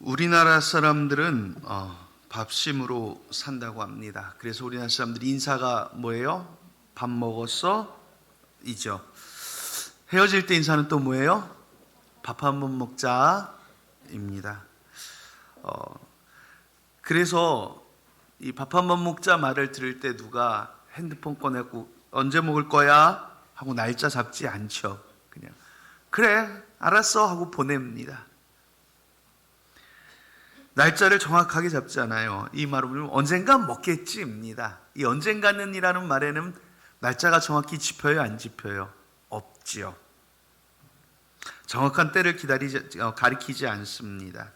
우리나라 사람들은 어, 밥심으로 산다고 합니다. 그래서 우리나라 사람들이 인사가 뭐예요? 밥 먹었어? 이죠. 헤어질 때 인사는 또 뭐예요? 밥 한 번 먹자 입니다. 어, 그래서 이 밥 한 번 먹자 말을 들을 때 누가 핸드폰 꺼내고 언제 먹을 거야? 하고 날짜 잡지 않죠. 그냥 그래 알았어 하고 보냅니다. 날짜를 정확하게 잡지 않아요. 이 말은 언젠가 먹겠지입니다. 이 언젠가는이라는 말에는 날짜가 정확히 짚혀요, 안 짚혀요? 없지요. 정확한 때를 기다리지 어, 가리키지 않습니다.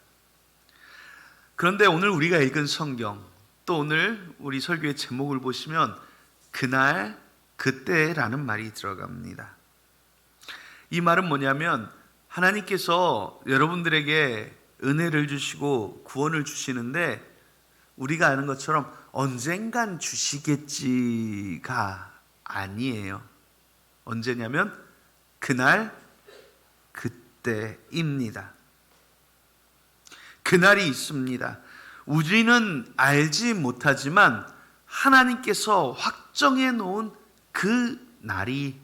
그런데 오늘 우리가 읽은 성경 또 오늘 우리 설교의 제목을 보시면 그날 그때라는 말이 들어갑니다. 이 말은 뭐냐면 하나님께서 여러분들에게 은혜를 주시고 구원을 주시는데 우리가 아는 것처럼 언젠간 주시겠지가 아니에요. 언제냐면 그날 그때입니다. 그날이 있습니다. 우리는 알지 못하지만 하나님께서 확정해 놓은 그 날이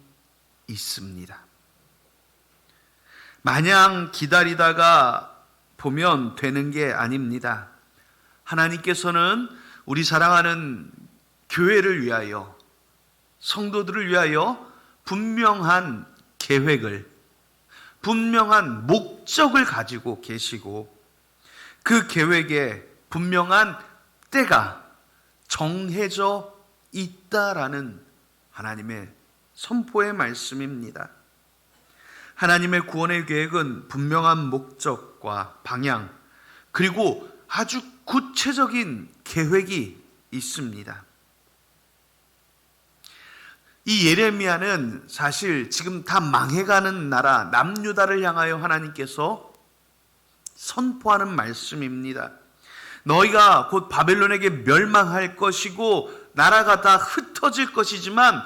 있습니다. 마냥 기다리다가 보면 되는 게 아닙니다. 하나님께서는 우리 사랑하는 교회를 위하여 성도들을 위하여 분명한 계획을 분명한 목적을 가지고 계시고 그 계획에 분명한 때가 정해져 있다라는 하나님의 선포의 말씀입니다. 하나님의 구원의 계획은 분명한 목적 과 방향, 그리고 아주 구체적인 계획이 있습니다. 이 예레미야는 사실 지금 다 망해가는 나라 남유다를 향하여 하나님께서 선포하는 말씀입니다. 너희가 곧 바벨론에게 멸망할 것이고 나라가 다 흩어질 것이지만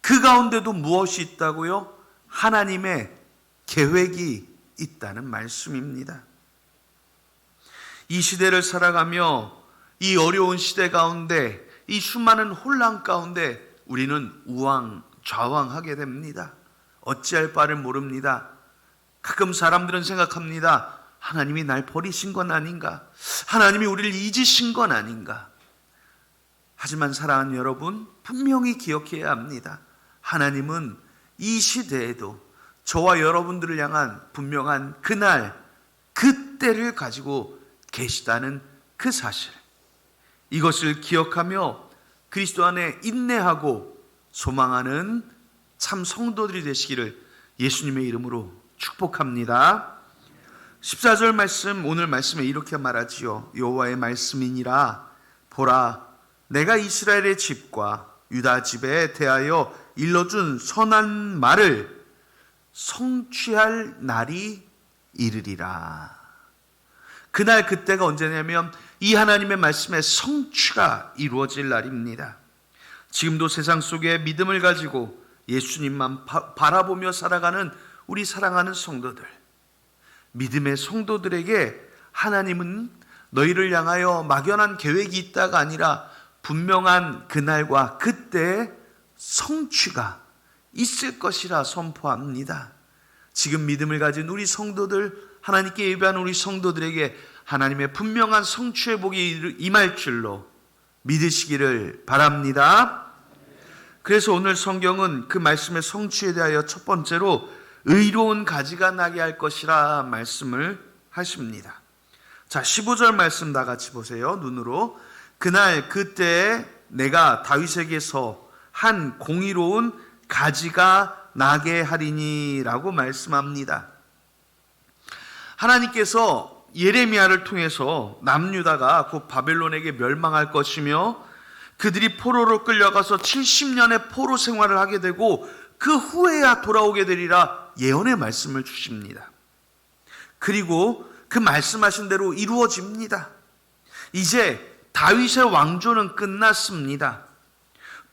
그 가운데도 무엇이 있다고요? 하나님의 계획이 있다는 말씀입니다. 이 시대를 살아가며 이 어려운 시대 가운데 이 수많은 혼란 가운데 우리는 우왕 좌왕하게 됩니다. 어찌할 바를 모릅니다. 가끔 사람들은 생각합니다. 하나님이 날 버리신 건 아닌가? 하나님이 우리를 잊으신 건 아닌가? 하지만 사랑하는 여러분, 분명히 기억해야 합니다. 하나님은 이 시대에도 저와 여러분들을 향한 분명한 그날, 그때를 가지고 계시다는 그 사실. 이것을 기억하며 그리스도 안에 인내하고 소망하는 참 성도들이 되시기를 예수님의 이름으로 축복합니다. 14절 말씀 오늘 말씀에 이렇게 말하지요. 여호와의 말씀이니라 보라 내가 이스라엘의 집과 유다 집에 대하여 일러준 선한 말을 성취할 날이 이르리라. 그날 그때가 언제냐면 이 하나님의 말씀의 성취가 이루어질 날입니다. 지금도 세상 속에 믿음을 가지고 예수님만 바, 바라보며 살아가는 우리 사랑하는 성도들. 믿음의 성도들에게 하나님은 너희를 향하여 막연한 계획이 있다가 아니라 분명한 그날과 그때의 성취가 있을 것이라 선포합니다. 지금 믿음을 가진 우리 성도들, 하나님께 예배하는 우리 성도들에게 하나님의 분명한 성취의 복이 임할 줄로 믿으시기를 바랍니다. 그래서 오늘 성경은 그 말씀의 성취에 대하여 첫 번째로 의로운 가지가 나게 할 것이라 말씀을 하십니다. 자, 15절 말씀 다 같이 보세요. 눈으로. 그날 그때 내가 다윗에게서 한 공의로운 가지가 나게 하리니라고 말씀합니다. 하나님께서 예레미야를 통해서 남유다가 곧 바벨론에게 멸망할 것이며 그들이 포로로 끌려가서 70년의 포로 생활을 하게 되고 그 후에야 돌아오게 되리라 예언의 말씀을 주십니다. 그리고 그 말씀하신 대로 이루어집니다. 이제 다윗의 왕조는 끝났습니다.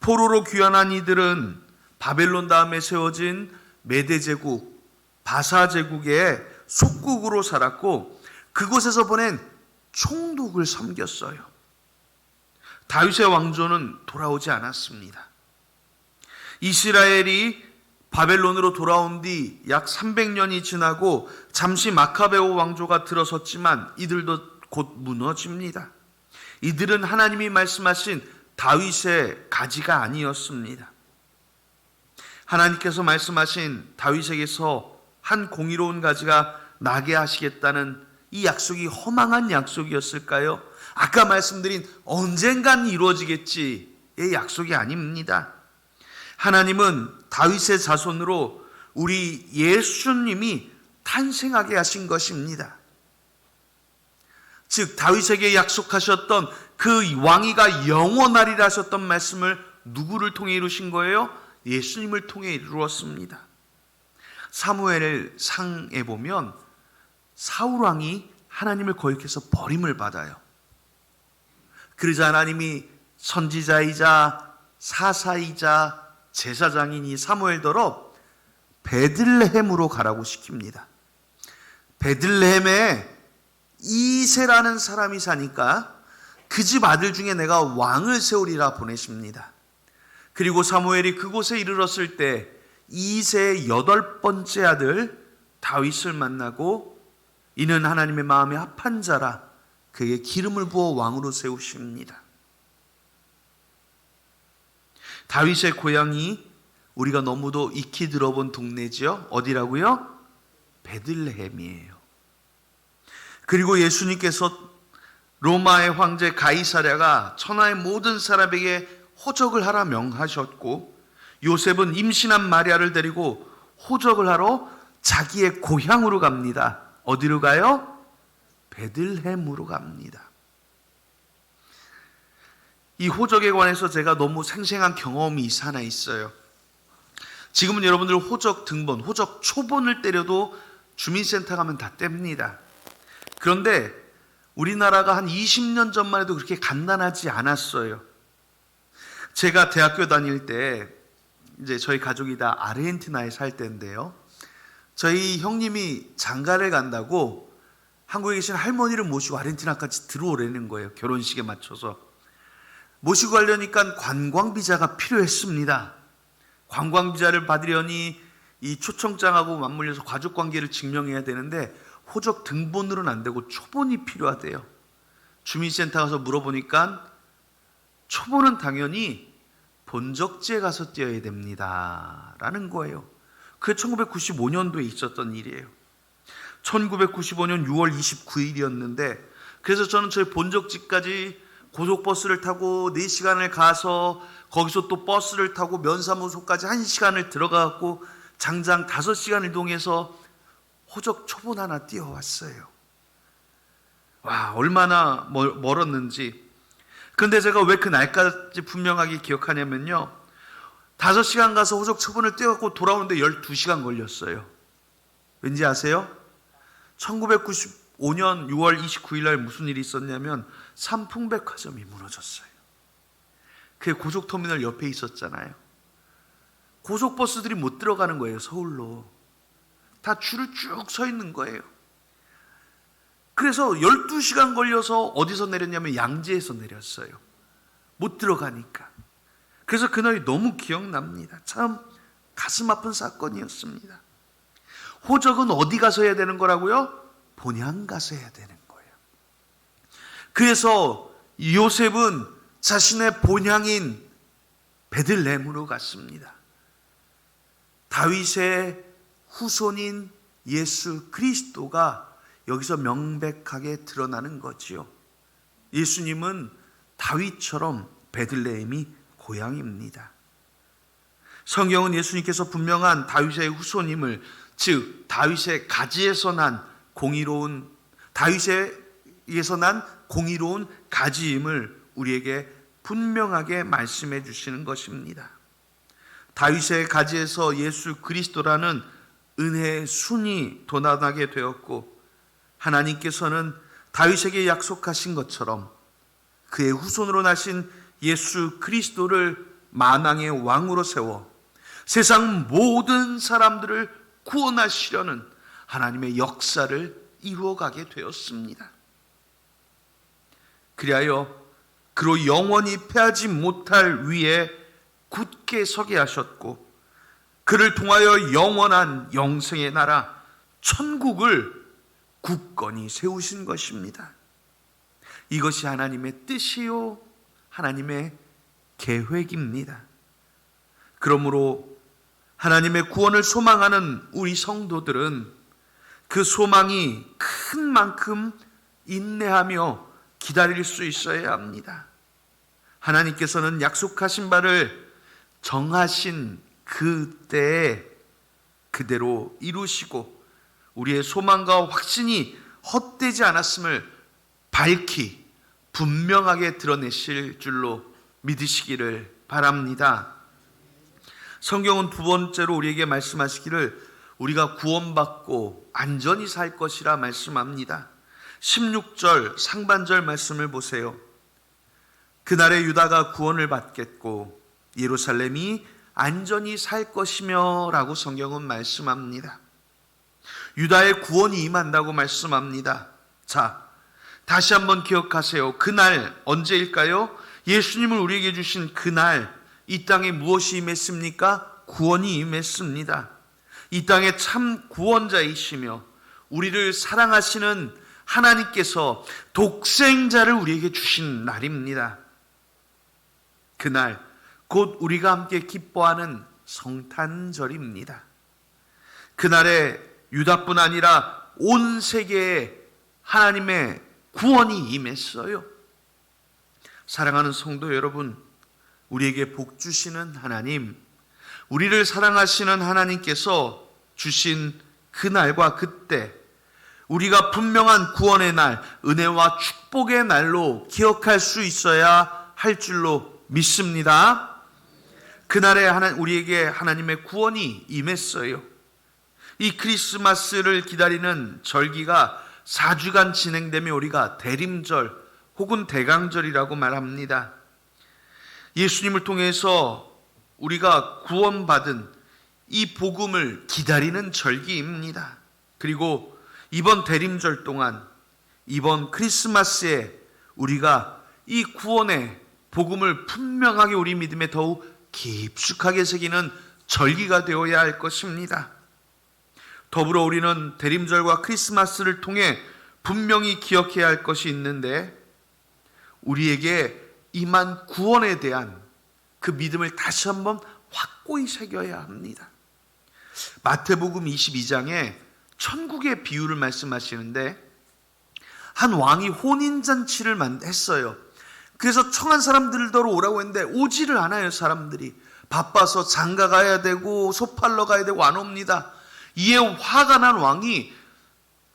포로로 귀환한 이들은 바벨론 다음에 세워진 메대 제국, 바사 제국의 속국으로 살았고 그곳에서 보낸 총독을 섬겼어요. 다윗의 왕조는 돌아오지 않았습니다. 이스라엘이 바벨론으로 돌아온 뒤 약 300년이 지나고 잠시 마카베오 왕조가 들어섰지만 이들도 곧 무너집니다. 이들은 하나님이 말씀하신 다윗의 가지가 아니었습니다. 하나님께서 말씀하신 다윗에게서 한 공의로운 가지가 나게 하시겠다는 이 약속이 허망한 약속이었을까요? 아까 말씀드린 언젠간 이루어지겠지의 약속이 아닙니다. 하나님은 다윗의 자손으로 우리 예수님이 탄생하게 하신 것입니다. 즉 다윗에게 약속하셨던 그 왕위가 영원하리라 하셨던 말씀을 누구를 통해 이루신 거예요? 예수님을 통해 이루었습니다. 사무엘 상에 보면 사울 왕이 하나님을 거역해서 버림을 받아요. 그러자 하나님이 선지자이자 사사이자 제사장이니 사무엘더러 베들레헴으로 가라고 시킵니다. 베들레헴에 이세라는 사람이 사니까 그 집 아들 중에 내가 왕을 세우리라 보내십니다. 그리고 사무엘이 그곳에 이르렀을 때 이세의 여덟 번째 아들 다윗을 만나고 이는 하나님의 마음에 합한 자라 그에게 기름을 부어 왕으로 세우십니다. 다윗의 고향이 우리가 너무도 익히 들어본 동네지요. 어디라고요? 베들레헴이에요. 그리고 예수님께서 로마의 황제 가이사랴가 천하의 모든 사람에게 호적을 하라 명하셨고 요셉은 임신한 마리아를 데리고 호적을 하러 자기의 고향으로 갑니다. 어디로 가요? 베들햄으로 갑니다. 이 호적에 관해서 제가 너무 생생한 경험이 하나 있어요. 지금은 여러분들 호적 등본, 호적 초본을 때려도 주민센터 가면 다 뗍니다. 그런데 우리나라가 한 20년 전만 해도 그렇게 간단하지 않았어요. 제가 대학교 다닐 때 이제 저희 가족이 다 아르헨티나에 살 때인데요. 저희 형님이 장가를 간다고 한국에 계신 할머니를 모시고 아르헨티나까지 들어오라는 거예요. 결혼식에 맞춰서. 모시고 가려니까 관광비자가 필요했습니다. 관광비자를 받으려니 이 초청장하고 맞물려서 가족관계를 증명해야 되는데 호적 등본으로는 안 되고 초본이 필요하대요. 주민센터 가서 물어보니까 초본은 당연히 본적지에 가서 띄어야 됩니다. 라는 거예요. 그게 1995년도에 있었던 일이에요. 1995년 6월 29일이었는데 그래서 저는 저희 본적지까지 고속버스를 타고 4시간을 가서 거기서 또 버스를 타고 면사무소까지 1시간을 들어가고 장장 5시간 이동해서 호적 초본 하나 띄워왔어요. 와, 얼마나 멀었는지. 근데 제가 왜 그 날까지 분명하게 기억하냐면요. 5시간 가서 호적 초본을 띄워갖고 돌아오는데 12시간 걸렸어요. 왠지 아세요? 1995년 6월 29일 날 무슨 일이 있었냐면 삼풍백화점이 무너졌어요. 그게 고속터미널 옆에 있었잖아요. 고속버스들이 못 들어가는 거예요, 서울로. 다 줄을 쭉 서 있는 거예요. 그래서 12시간 걸려서 어디서 내렸냐면 양재에서 내렸어요. 못 들어가니까. 그래서 그날이 너무 기억납니다. 참 가슴 아픈 사건이었습니다. 호적은 어디 가서 해야 되는 거라고요? 본향 가서 해야 되는 거예요. 그래서 요셉은 자신의 본향인 베들레헴으로 갔습니다. 다윗의 후손인 예수 그리스도가 여기서 명백하게 드러나는 거지요. 예수님은 다윗처럼 베들레헴이 고향입니다. 성경은 예수님께서 분명한 다윗의 후손임을 즉 다윗의 가지에서 난 공의로운 다윗에게서 난 공의로운 가지임을 우리에게 분명하게 말씀해 주시는 것입니다. 다윗의 가지에서 예수 그리스도라는 은혜의 순이 도나나게 되었고 하나님께서는 다윗에게 약속하신 것처럼 그의 후손으로 나신 예수 그리스도를 만왕의 왕으로 세워 세상 모든 사람들을 구원하시려는 하나님의 역사를 이루어가게 되었습니다. 그리하여 그로 영원히 패하지 못할 위에 굳게 서게 하셨고 그를 통하여 영원한 영생의 나라 천국을 굳건히 세우신 것입니다. 이것이 하나님의 뜻이요 하나님의 계획입니다. 그러므로 하나님의 구원을 소망하는 우리 성도들은 그 소망이 큰 만큼 인내하며 기다릴 수 있어야 합니다. 하나님께서는 약속하신 바를 정하신 그때에 그대로 이루시고 우리의 소망과 확신이 헛되지 않았음을 밝히 분명하게 드러내실 줄로 믿으시기를 바랍니다. 성경은 두 번째로 우리에게 말씀하시기를 우리가 구원받고 안전히 살 것이라 말씀합니다. 16절 상반절 말씀을 보세요. 그날에 유다가 구원을 받겠고 예루살렘이 안전히 살 것이며 라고 성경은 말씀합니다. 유다의 구원이 임한다고 말씀합니다. 자, 다시 한번 기억하세요. 그날 언제일까요? 예수님을 우리에게 주신 그날 이 땅에 무엇이 임했습니까? 구원이 임했습니다. 이 땅에 참 구원자이시며 우리를 사랑하시는 하나님께서 독생자를 우리에게 주신 날입니다. 그날 곧 우리가 함께 기뻐하는 성탄절입니다. 그날에 유다뿐 아니라 온 세계에 하나님의 구원이 임했어요. 사랑하는 성도 여러분, 우리에게 복 주시는 하나님, 우리를 사랑하시는 하나님께서 주신 그날과 그때, 우리가 분명한 구원의 날, 은혜와 축복의 날로 기억할 수 있어야 할 줄로 믿습니다. 그날에 하나, 우리에게 하나님의 구원이 임했어요. 이 크리스마스를 기다리는 절기가 4주간 진행되며 우리가 대림절 혹은 대강절이라고 말합니다. 예수님을 통해서 우리가 구원받은 이 복음을 기다리는 절기입니다. 그리고 이번 대림절 동안 이번 크리스마스에 우리가 이 구원의 복음을 분명하게 우리 믿음에 더욱 깊숙하게 새기는 절기가 되어야 할 것입니다. 더불어 우리는 대림절과 크리스마스를 통해 분명히 기억해야 할 것이 있는데 우리에게 임한 구원에 대한 그 믿음을 다시 한번 확고히 새겨야 합니다. 마태복음 22장에 천국의 비유를 말씀하시는데 한 왕이 혼인잔치를 했어요. 그래서 청한 사람들더러 오라고 했는데 오지를 않아요, 사람들이. 바빠서 장가 가야 되고 소팔러 가야 되고 안 옵니다. 이에 화가 난 왕이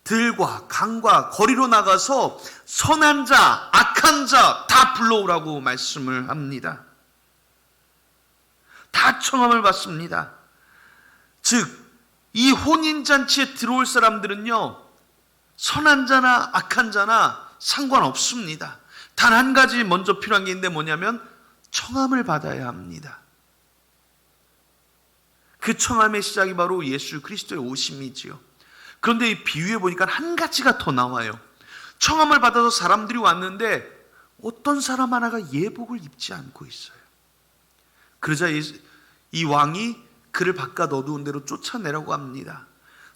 들과 강과 거리로 나가서 선한 자, 악한 자 다 불러오라고 말씀을 합니다. 다 청함을 받습니다. 즉, 이 혼인잔치에 들어올 사람들은요, 선한 자나 악한 자나 상관없습니다. 단 한 가지 먼저 필요한 게 있는데 뭐냐면 청함을 받아야 합니다. 그 청함의 시작이 바로 예수 그리스도의 오심이지요. 그런데 이 비유에 보니까 한 가지가 더 나와요. 청함을 받아서 사람들이 왔는데 어떤 사람 하나가 예복을 입지 않고 있어요. 그러자 이 왕이 그를 바깥 어두운 데로 쫓아내라고 합니다.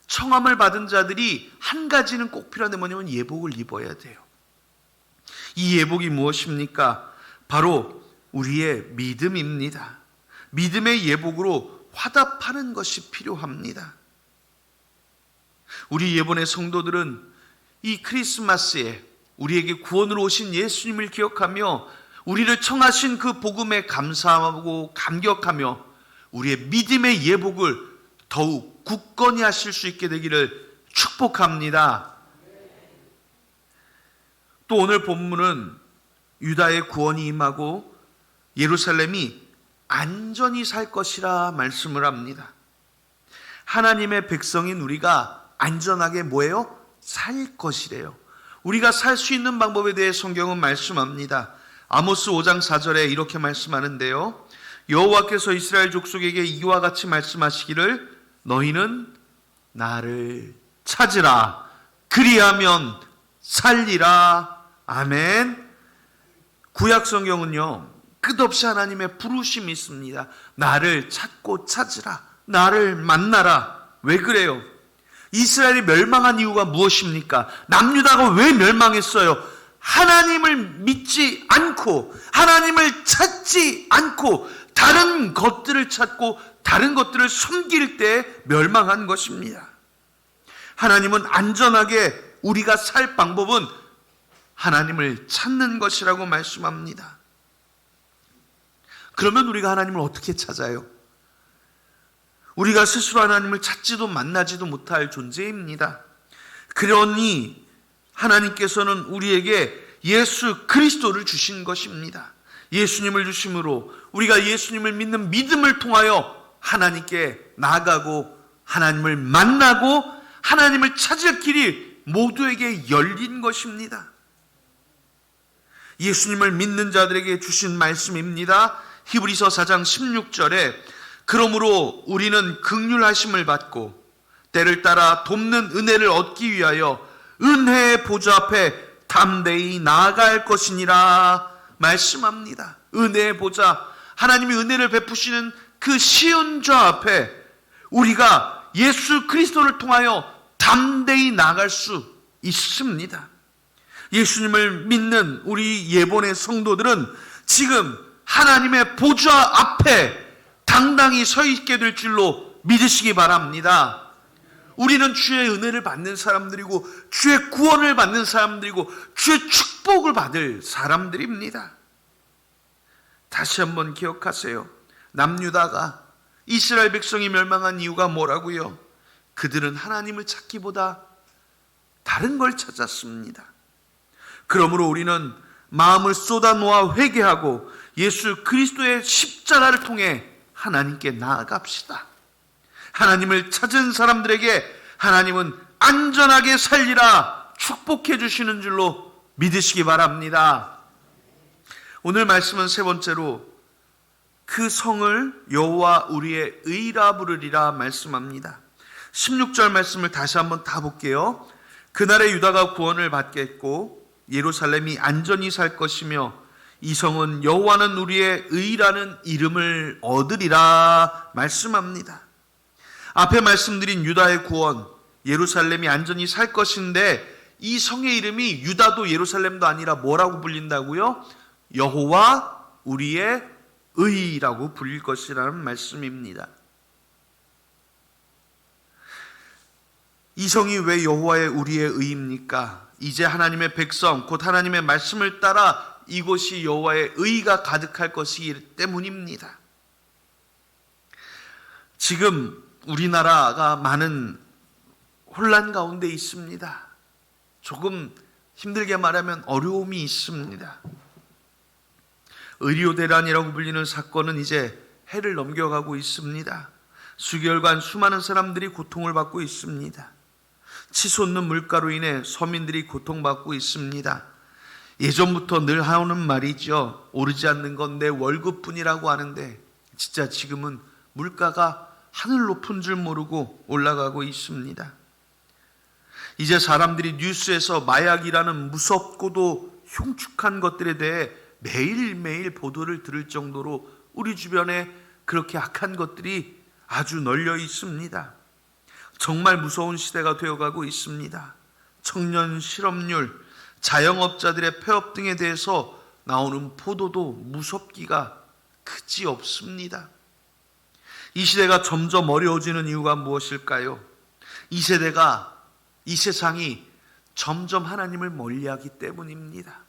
청함을 받은 자들이 한 가지는 꼭 필요한데 뭐냐면 예복을 입어야 돼요. 이 예복이 무엇입니까? 바로 우리의 믿음입니다. 믿음의 예복으로 화답하는 것이 필요합니다. 우리 예본의 성도들은 이 크리스마스에 우리에게 구원으로 오신 예수님을 기억하며 우리를 청하신 그 복음에 감사하고 감격하며 우리의 믿음의 예복을 더욱 굳건히 하실 수 있게 되기를 축복합니다. 또 오늘 본문은 유다의 구원이 임하고 예루살렘이 안전히 살 것이라 말씀을 합니다. 하나님의 백성인 우리가 안전하게 뭐예요? 살 것이래요. 우리가 살 수 있는 방법에 대해 성경은 말씀합니다. 아모스 5장 4절에 이렇게 말씀하는데요. 여호와께서 이스라엘 족속에게 이와 같이 말씀하시기를 너희는 나를 찾으라 그리하면 살리라. 아멘. 구약 성경은요. 끝없이 하나님의 부르심이 있습니다. 나를 찾고 찾으라. 나를 만나라. 왜 그래요? 이스라엘이 멸망한 이유가 무엇입니까? 남유다가 왜 멸망했어요? 하나님을 믿지 않고 하나님을 찾지 않고 다른 것들을 찾고 다른 것들을 숨길 때 멸망한 것입니다. 하나님은 안전하게 우리가 살 방법은 하나님을 찾는 것이라고 말씀합니다. 그러면 우리가 하나님을 어떻게 찾아요? 우리가 스스로 하나님을 찾지도 만나지도 못할 존재입니다. 그러니 하나님께서는 우리에게 예수 그리스도를 주신 것입니다. 예수님을 주심으로 우리가 예수님을 믿는 믿음을 통하여 하나님께 나아가고 하나님을 만나고 하나님을 찾을 길이 모두에게 열린 것입니다. 예수님을 믿는 자들에게 주신 말씀입니다. 히브리서 4장 16절에 그러므로 우리는 극률하심을 받고 때를 따라 돕는 은혜를 얻기 위하여 은혜의 보좌 앞에 담대히 나아갈 것이니라 말씀합니다. 은혜의 보좌 하나님이 은혜를 베푸시는 그 시은 좌 앞에 우리가 예수 그리스도를 통하여 담대히 나갈 수 있습니다. 예수님을 믿는 우리 예본의 성도들은 지금 하나님의 보좌 앞에 당당히 서 있게 될 줄로 믿으시기 바랍니다. 우리는 주의 은혜를 받는 사람들이고 주의 구원을 받는 사람들이고 주의 축복을 받을 사람들입니다. 다시 한번 기억하세요. 남유다가 이스라엘 백성이 멸망한 이유가 뭐라고요? 그들은 하나님을 찾기보다 다른 걸 찾았습니다. 그러므로 우리는 마음을 쏟아놓아 회개하고 예수 그리스도의 십자가를 통해 하나님께 나아갑시다. 하나님을 찾은 사람들에게 하나님은 안전하게 살리라 축복해 주시는 줄로 믿으시기 바랍니다. 오늘 말씀은 세 번째로 그 성을 여호와 우리의 의라 부르리라 말씀합니다. 16절 말씀을 다시 한번 다 볼게요. 그날에 유다가 구원을 받겠고 예루살렘이 안전히 살 것이며 이 성은 여호와는 우리의 의라는 이름을 얻으리라 말씀합니다. 앞에 말씀드린 유다의 구원, 예루살렘이 안전히 살 것인데 이 성의 이름이 유다도 예루살렘도 아니라 뭐라고 불린다고요? 여호와 우리의 의라고 불릴 것이라는 말씀입니다. 이 성이 왜 여호와의 우리의 의입니까? 이제 하나님의 백성 곧 하나님의 말씀을 따라 이곳이 여호와의 의가 가득할 것이기 때문입니다. 지금 우리나라가 많은 혼란 가운데 있습니다. 조금 힘들게 말하면 어려움이 있습니다. 의료 대란이라고 불리는 사건은 이제 해를 넘겨가고 있습니다. 수개월간 수많은 사람들이 고통을 받고 있습니다. 치솟는 물가로 인해 서민들이 고통받고 있습니다. 예전부터 늘 하오는 말이죠. 오르지 않는 건 내 월급뿐이라고 하는데 진짜 지금은 물가가 하늘 높은 줄 모르고 올라가고 있습니다. 이제 사람들이 뉴스에서 마약이라는 무섭고도 흉측한 것들에 대해 매일매일 보도를 들을 정도로 우리 주변에 그렇게 악한 것들이 아주 널려 있습니다. 정말 무서운 시대가 되어가고 있습니다. 청년 실업률, 자영업자들의 폐업 등에 대해서 나오는 포도도 무섭기가 크지 없습니다. 이 시대가 점점 어려워지는 이유가 무엇일까요? 이 세대가, 이 세상이 점점 하나님을 멀리하기 때문입니다.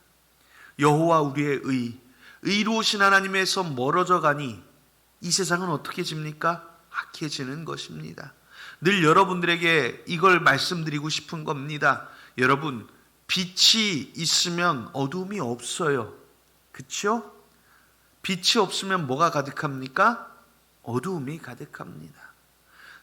여호와 우리의 의, 의로우신 하나님에서 멀어져 가니 이 세상은 어떻게 집니까? 악해지는 것입니다. 늘 여러분들에게 이걸 말씀드리고 싶은 겁니다. 여러분, 빛이 있으면 어둠이 없어요. 그쵸? 빛이 없으면 뭐가 가득합니까? 어두움이 가득합니다.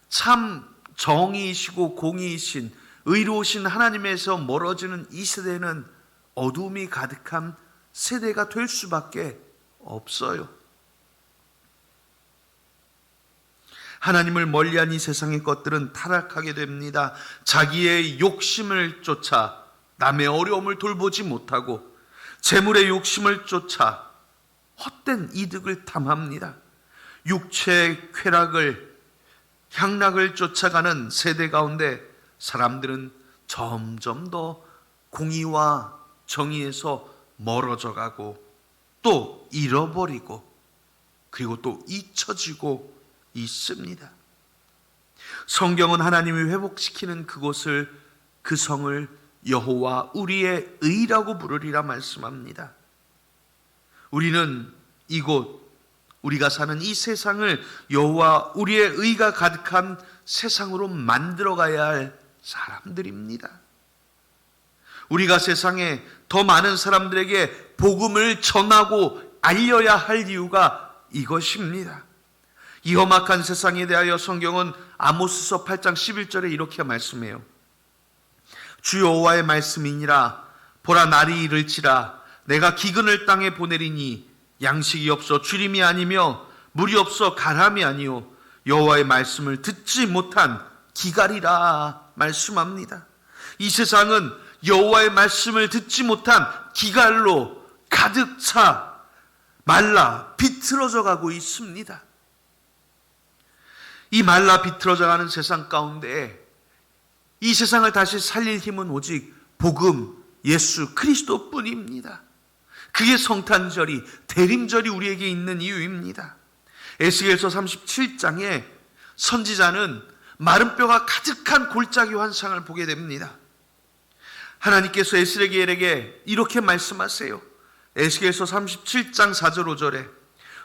참 정의이시고 공의이신 의로우신 하나님에서 멀어지는 이 세대는 어둠이 가득한 세대가 될 수밖에 없어요. 하나님을 멀리한 이 세상의 것들은 타락하게 됩니다. 자기의 욕심을 쫓아 남의 어려움을 돌보지 못하고 재물의 욕심을 쫓아 헛된 이득을 탐합니다. 육체의 쾌락을 향락을 쫓아가는 세대 가운데 사람들은 점점 더 공의와 정의에서 멀어져 가고 또 잃어버리고 그리고 또 잊혀지고 있습니다. 성경은 하나님이 회복시키는 그곳을 그 성을 여호와 우리의 의라고 부르리라 말씀합니다. 우리는 이곳 우리가 사는 이 세상을 여호와 우리의 의가 가득한 세상으로 만들어 가야 할 사람들입니다. 우리가 세상에 더 많은 사람들에게 복음을 전하고 알려야 할 이유가 이것입니다. 이 험악한 세상에 대하여 성경은 아모스서 8장 11절에 이렇게 말씀해요. 주 여호와의 말씀이니라 보라 날이 이를지라 내가 기근을 땅에 보내리니 양식이 없어 주림이 아니며 물이 없어 가람이 아니요 여호와의 말씀을 듣지 못한 기갈이라 말씀합니다. 이 세상은 여호와의 말씀을 듣지 못한 기갈로 가득 차 말라 비틀어져 가고 있습니다. 이 말라 비틀어져 가는 세상 가운데 이 세상을 다시 살릴 힘은 오직 복음 예수 그리스도 뿐입니다. 그게 성탄절이 대림절이 우리에게 있는 이유입니다. 에스겔서 37장에 선지자는 마른 뼈가 가득한 골짜기 환상을 보게 됩니다. 하나님께서 에스겔에게 이렇게 말씀하세요. 에스겔서 37장 4절 5절에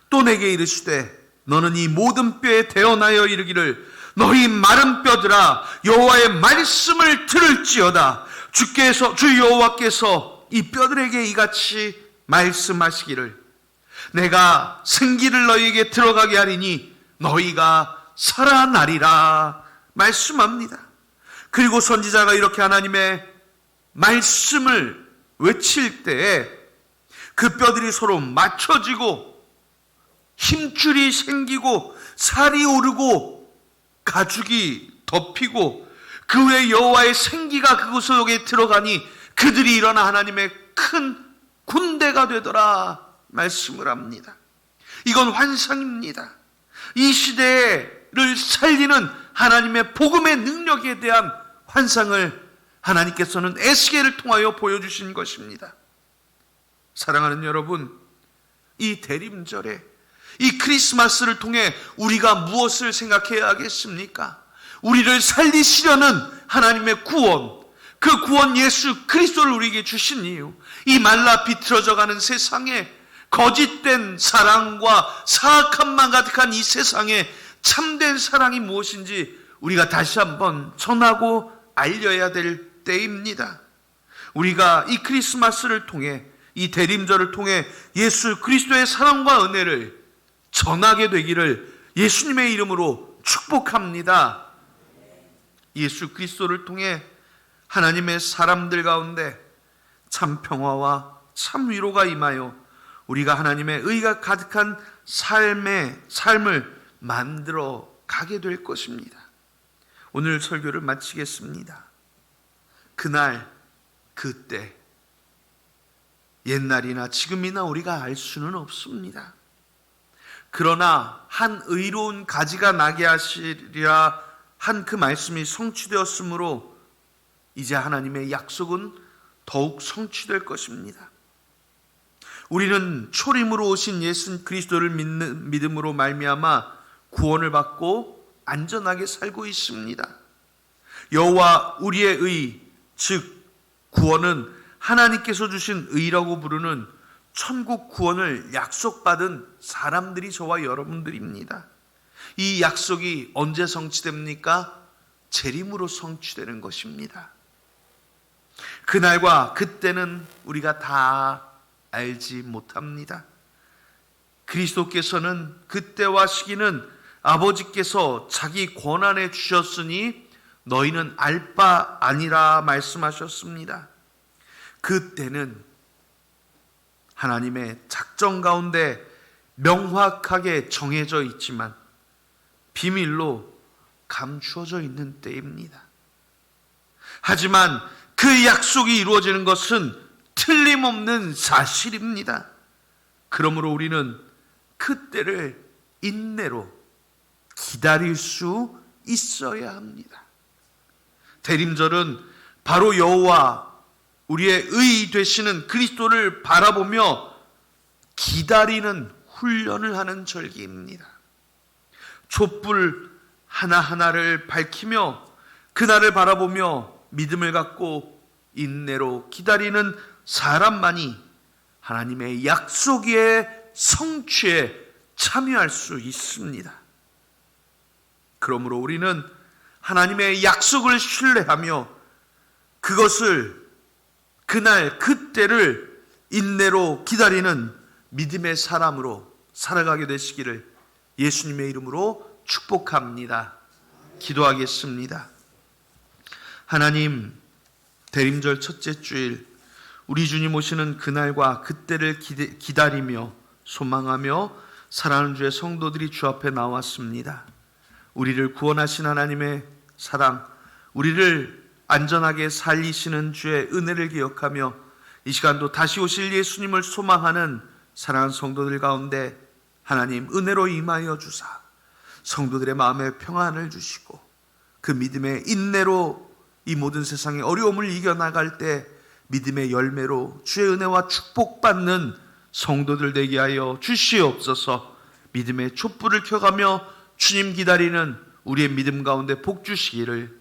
또 내게 이르시되 너는 이 모든 뼈에 대어나여 이르기를 너희 마른 뼈들아 여호와의 말씀을 들을지어다 주께서 주 여호와께서 이 뼈들에게 이같이 말씀하시기를 내가 생기를 너희에게 들어가게 하리니 너희가 살아나리라 말씀합니다. 그리고 선지자가 이렇게 하나님의 말씀을 외칠 때에 그 뼈들이 서로 맞춰지고 힘줄이 생기고 살이 오르고 가죽이 덮이고 그 외 여호와의 생기가 그곳 속에 들어가니 그들이 일어나 하나님의 큰 군대가 되더라 말씀을 합니다. 이건 환상입니다. 이 시대를 살리는 하나님의 복음의 능력에 대한 환상을 하나님께서는 에스겔을 통하여 보여주신 것입니다. 사랑하는 여러분, 이 대림절에 이 크리스마스를 통해 우리가 무엇을 생각해야 하겠습니까? 우리를 살리시려는 하나님의 구원, 그 구원 예수 그리스도를 우리에게 주신 이유, 이 말라 비틀어져 가는 세상에 거짓된 사랑과 사악함만 가득한 이 세상에 참된 사랑이 무엇인지 우리가 다시 한번 전하고 알려야 될 때입니다. 우리가 이 크리스마스를 통해 이 대림절을 통해 예수 그리스도의 사랑과 은혜를 전하게 되기를 예수님의 이름으로 축복합니다. 예수 그리스도를 통해 하나님의 사람들 가운데 참 평화와 참 위로가 임하여 우리가 하나님의 의가 가득한 삶의 삶을 만들어 가게 될 것입니다. 오늘 설교를 마치겠습니다. 그날, 그때, 옛날이나 지금이나 우리가 알 수는 없습니다. 그러나 한 의로운 가지가 나게 하시리라 한 그 말씀이 성취되었으므로 이제 하나님의 약속은 더욱 성취될 것입니다. 우리는 초림으로 오신 예수 그리스도를 믿는 믿음으로 말미암아 구원을 받고 안전하게 살고 있습니다. 여호와 우리의 의, 즉 구원은 하나님께서 주신 의라고 부르는 천국 구원을 약속받은 사람들이 저와 여러분들입니다. 이 약속이 언제 성취됩니까? 재림으로 성취되는 것입니다. 그날과 그때는 우리가 다 알지 못합니다. 그리스도께서는 그때와 시기는 아버지께서 자기 권한에 주셨으니 너희는 알 바 아니라 말씀하셨습니다. 그때는 하나님의 작정 가운데 명확하게 정해져 있지만 비밀로 감추어져 있는 때입니다. 하지만 그 약속이 이루어지는 것은 틀림없는 사실입니다. 그러므로 우리는 그 때를 인내로 기다릴 수 있어야 합니다. 대림절은 바로 여호와 우리의 의 되시는 그리스도를 바라보며 기다리는 훈련을 하는 절기입니다. 촛불 하나하나를 밝히며 그날을 바라보며 믿음을 갖고 인내로 기다리는 사람만이 하나님의 약속의 성취에 참여할 수 있습니다. 그러므로 우리는 하나님의 약속을 신뢰하며 그것을 그날 그때를 인내로 기다리는 믿음의 사람으로 살아가게 되시기를 예수님의 이름으로 축복합니다. 기도하겠습니다. 하나님, 대림절 첫째 주일, 우리 주님 오시는 그날과 그때를 기대- 기다리며 소망하며 사랑하는 주의 성도들이 주 앞에 나왔습니다. 우리를 구원하신 하나님의 사랑, 우리를 안전하게 살리시는 주의 은혜를 기억하며 이 시간도 다시 오실 예수님을 소망하는 사랑하는 성도들 가운데 하나님 은혜로 임하여 주사 성도들의 마음에 평안을 주시고 그 믿음의 인내로 이 모든 세상의 어려움을 이겨나갈 때 믿음의 열매로 주의 은혜와 축복받는 성도들 되게 하여 주시옵소서. 믿음의 촛불을 켜가며 주님 기다리는 우리의 믿음 가운데 복 주시기를